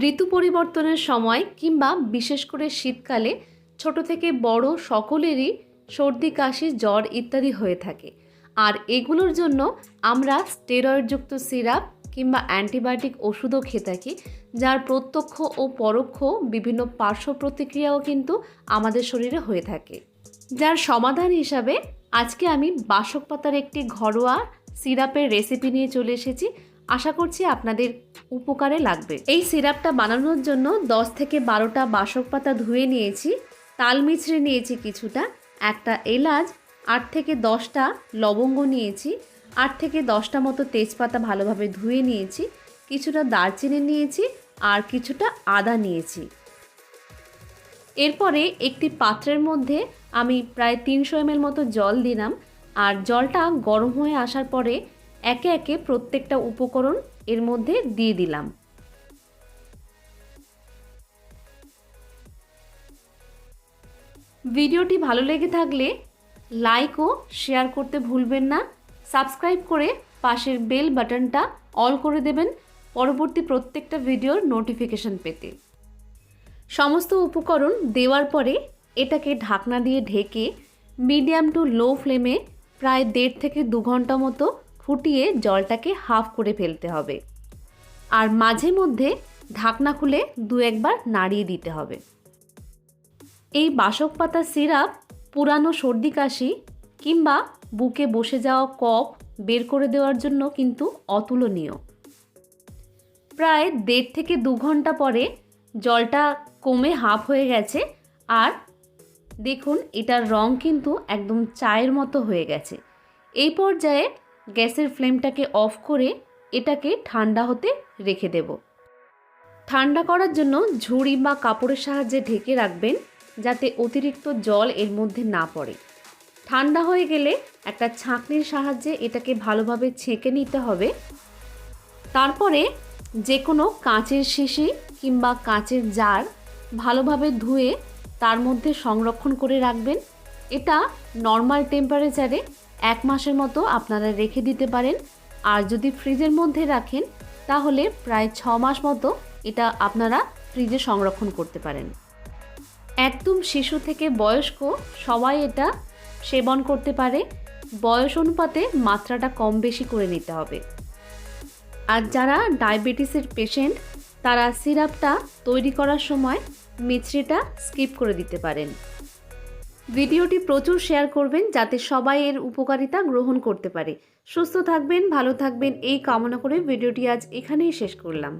ঋতু পরিবর্তনের সময় কিংবা বিশেষ করে শীতকালে ছোট থেকে বড় সকলেরই সর্দি, কাশি, জ্বর ইত্যাদি হয়ে থাকে। আর এগুলোর জন্য আমরা স্টেরয়েডযুক্ত সিরাপ কিংবা অ্যান্টিবায়োটিক ওষুধও খেয়ে থাকি, যার প্রত্যক্ষ ও পরোক্ষ বিভিন্ন পার্শ্ব প্রতিক্রিয়াও কিন্তু আমাদের শরীরে হয়ে থাকে। যার সমাধান হিসাবে আজকে আমি বাসক পাতার একটি ঘরোয়া সিরাপের রেসিপি নিয়ে চলে এসেছি। আশা করছি আপনাদের উপকারে লাগবে। এই সিরাপটা বানানোর জন্য 10 থেকে বারোটা বাসক পাতা ধুয়ে নিয়েছি, তাল মিছড়ে নিয়েছি কিছুটা, একটা এলাচ, আট থেকে দশটা লবঙ্গ নিয়েছি, আট থেকে দশটা মতো তেজপাতা ভালোভাবে ধুয়ে নিয়েছি, কিছুটা দারচিনি নিয়েছি আর কিছুটা আদা নিয়েছি। এরপরে একটি পাত্রের মধ্যে আমি প্রায় তিনশো এমএল মতো জল দিলাম আর জলটা গরম হয়ে আসার পরে একে একে প্রত্যেকটা উপকরণ এর মধ্যে দিয়ে দিলাম। ভিডিওটি ভালো লেগে থাকলে লাইক ও শেয়ার করতে ভুলবেন না। সাবস্ক্রাইব করে পাশের বেল বাটনটা অল করে দেবেন পরবর্তী প্রত্যেকটা ভিডিওর নোটিফিকেশন পেতে। সমস্ত উপকরণ দেওয়ার পরে এটাকে ঢাকনা দিয়ে ঢেকে মিডিয়াম টু লো ফ্লেমে প্রায় দেড় থেকে দু ঘণ্টা মতো ফুটিয়ে জলটাকে হাফ করে ফেলতে হবে। আর মাঝে মধ্যে ঢাকনা খুলে দু একবার নাড়িয়ে দিতে হবে। এই বাসক পাতা সিরাপ, পুরানো সর্দি কাশি কিংবা বুকে বসে যাওয়া কফ বের করে দেওয়ার জন্য কিন্তু অতুলনীয়। প্রায় দেড় থেকে দু ঘণ্টা পরে জলটা কমে হাফ হয়ে গেছে আর দেখুন এটার রং কিন্তু একদম চায়ের মতো হয়ে গেছে। এই পর্যায়ে গ্যাসের ফ্লেমটাকে অফ করে এটাকে ঠান্ডা হতে রেখে দেব। ঠান্ডা করার জন্য ঝুড়ি বা কাপড়ের সাহায্যে ঢেকে রাখবেন যাতে অতিরিক্ত জল এর মধ্যে না পড়ে। ঠান্ডা হয়ে গেলে একটা ছাঁকনির সাহায্যে এটাকে ভালোভাবে ছেঁকে নিতে হবে। তারপরে যে কোনো কাঁচের শিশি কিংবা কাঁচের জার ভালোভাবে ধুয়ে তার মধ্যে সংরক্ষণ করে রাখবেন। এটা নর্মাল টেম্পারেচারে এক মাসের মতো আপনারা রেখে দিতে পারেন। আর যদি ফ্রিজের মধ্যে রাখেন, তাহলে প্রায় ছ মাস মতো এটা আপনারা ফ্রিজে সংরক্ষণ করতে পারেন। একদম শিশু থেকে বয়স্ক সবাই এটা সেবন করতে পারে। বয়স অনুপাতে মাত্রাটা কম বেশি করে নিতে হবে। আর যারা ডায়াবেটিসের পেশেন্ট, তারা সিরাপটা তৈরি করার সময় মিছরিটা স্কিপ করে দিতে পারেন। ভিডিওটি প্রচুর শেয়ার করবেন যাতে সবাই এর উপকারিতা গ্রহণ করতে পারে। সুস্থ থাকবেন, ভালো থাকবেন, এই কামনা করে ভিডিওটি আজ এখানেই শেষ করলাম।